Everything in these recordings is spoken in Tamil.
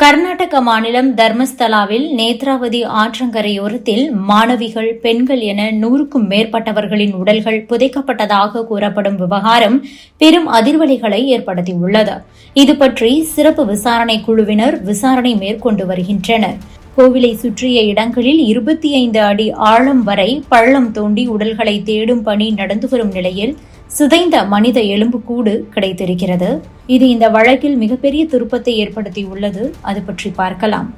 கர்நாடக மாநிலம் தர்மஸ்தலாவில் நேத்ராவதி ஆற்றங்கரையோரத்தில் மாணவிகள் பெண்கள் என நூறுக்கும் மேற்பட்டவர்களின் உடல்கள் புதைக்கப்பட்டதாக கூறப்படும் விவகாரம் பெரும் அதிர்வலைகளை ஏற்படுத்தியுள்ளது. இது பற்றி சிறப்பு விசாரணை குழுவினர் விசாரணை மேற்கொண்டு வருகின்றனர். கோவிலை சுற்றிய இடங்களில் இருபத்தி ஐந்து அடி ஆழம் வரை பள்ளம் தோண்டி உடல்களை தேடும் பணி நடந்து வரும் நிலையில் சிதைந்த மனித எலும்பு கூடு கிடைத்திருக்கிறது. இது இந்த வழக்கில் மிகப்பெரிய திருப்பத்தை ஏற்படுத்தியுள்ளது அது பற்றி பார்க்கலாம்.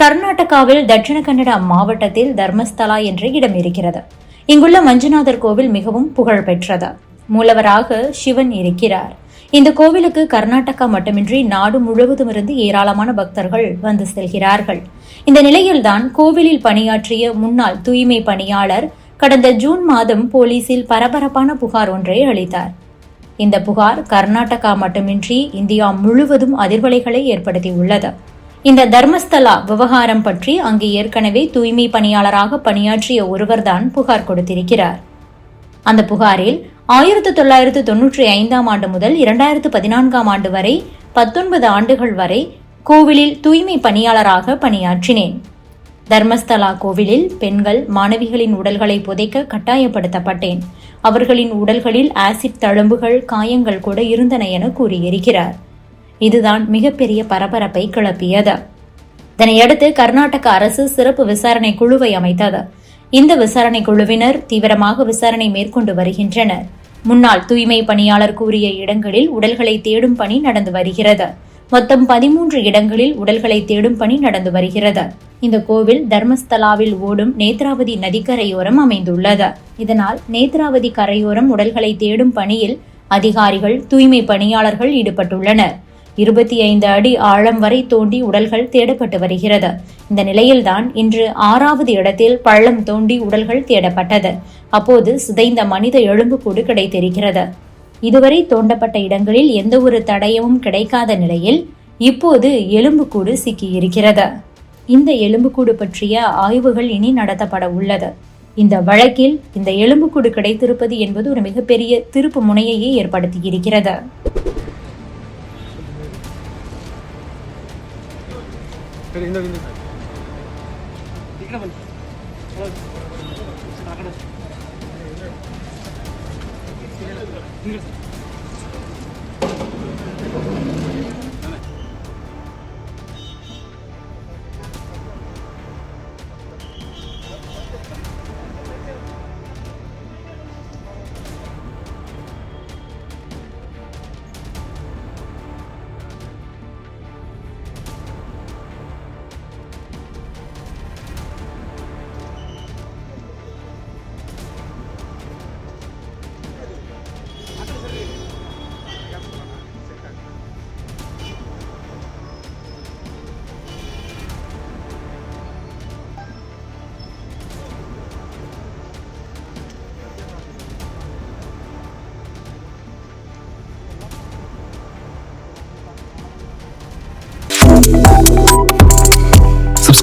கர்நாடகாவில் தட்சிண கன்னடா மாவட்டத்தில் தர்மஸ்தலா என்ற இடம் இருக்கிறது. இங்குள்ள மஞ்சுநாதர் கோவில் மிகவும் புகழ் பெற்றது மூலவராக சிவன் இருக்கிறார். இந்த கோவிலுக்கு கர்நாடகா மட்டுமின்றி நாடு முழுவதும் இருந்து ஏராளமான பக்தர்கள் வந்து செல்கிறார்கள். இந்த நிலையில்தான் கோவிலில் பணியாற்றிய முன்னாள் தூய்மை பணியாளர் கடந்த ஜூன் மாதம் போலீசில் பரபரப்பான புகார் ஒன்றை அளித்தார். இந்த புகார் கர்நாடகா மட்டுமின்றி இந்தியா முழுவதும் அதிர்வலைகளை ஏற்படுத்தியுள்ளது. இந்த தர்மஸ்தலா விவகாரம் பற்றி அங்கு ஏற்கனவே தூய்மை பணியாளராக பணியாற்றிய ஒருவர்தான் புகார் கொடுத்திருக்கிறார். அந்த புகாரில் ஆயிரத்து தொள்ளாயிரத்து தொன்னூற்றி ஐந்தாம் ஆண்டு முதல் இரண்டாயிரத்து பதினான்காம் ஆண்டு வரை பத்தொன்பது ஆண்டுகள் வரை கோவிலில் தூய்மை பணியாளராக பணியாற்றினேன். தர்மஸ்தலா கோவிலில் பெண்கள் மாணவிகளின் உடல்களை புதைக்க கட்டாயப்படுத்தப்பட்டேன். அவர்களின் உடல்களில் ஆசிட் தழும்புகள் காயங்கள் கூட இருந்தன என கூறியிருக்கிறார். இதுதான் மிகப்பெரிய பரபரப்பை கிளப்பியது. இதனையடுத்து கர்நாடக அரசு சிறப்பு விசாரணை குழுவை அமைத்தது. இந்த விசாரணை குழுவினர் தீவிரமாக விசாரணை மேற்கொண்டு வருகின்றனர். முன்னாள் தூய்மை பணியாளர் கூறிய இடங்களில் உடல்களை தேடும் பணி நடந்து வருகிறது. மொத்தம் பதிமூன்று இடங்களில் உடல்களை தேடும் பணி நடந்து வருகிறது. இந்த கோவில் தர்மஸ்தலாவில் ஓடும் நேத்ராவதி நதிக்கரையோரம் அமைந்துள்ளது. இதனால் நேத்ராவதி கரையோரம் உடல்களை தேடும் பணியில் அதிகாரிகள் தூய்மை பணியாளர்கள் ஈடுபட்டுள்ளனர். இருபத்தி ஐந்து அடி ஆழம் வரை தோண்டி உடல்கள் தேடப்பட்டு வருகிறது. இந்த நிலையில்தான் இன்று ஆறாவது இடத்தில் பள்ளம் தோண்டி உடல்கள் தேடப்பட்டது. அப்போது சிதைந்த மனித எலும்புக்கூடு கிடைத்திருக்கிறது. இதுவரை தோண்டப்பட்ட இடங்களில் எந்த ஒரு தடயமும் கிடைக்காத நிலையில் இப்போது எலும்புக்கூடு சிக்கியிருக்கிறது. இந்த எலும்புக்கூடு பற்றிய ஆய்வுகள் இனி நடத்தப்பட உள்ளது. இந்த வழக்கில் இந்த எலும்புக்கூடு கிடைத்திருப்பது என்பது ஒரு மிகப்பெரிய திருப்பு முனையையே ஏற்படுத்தியிருக்கிறது. 힘들었어요.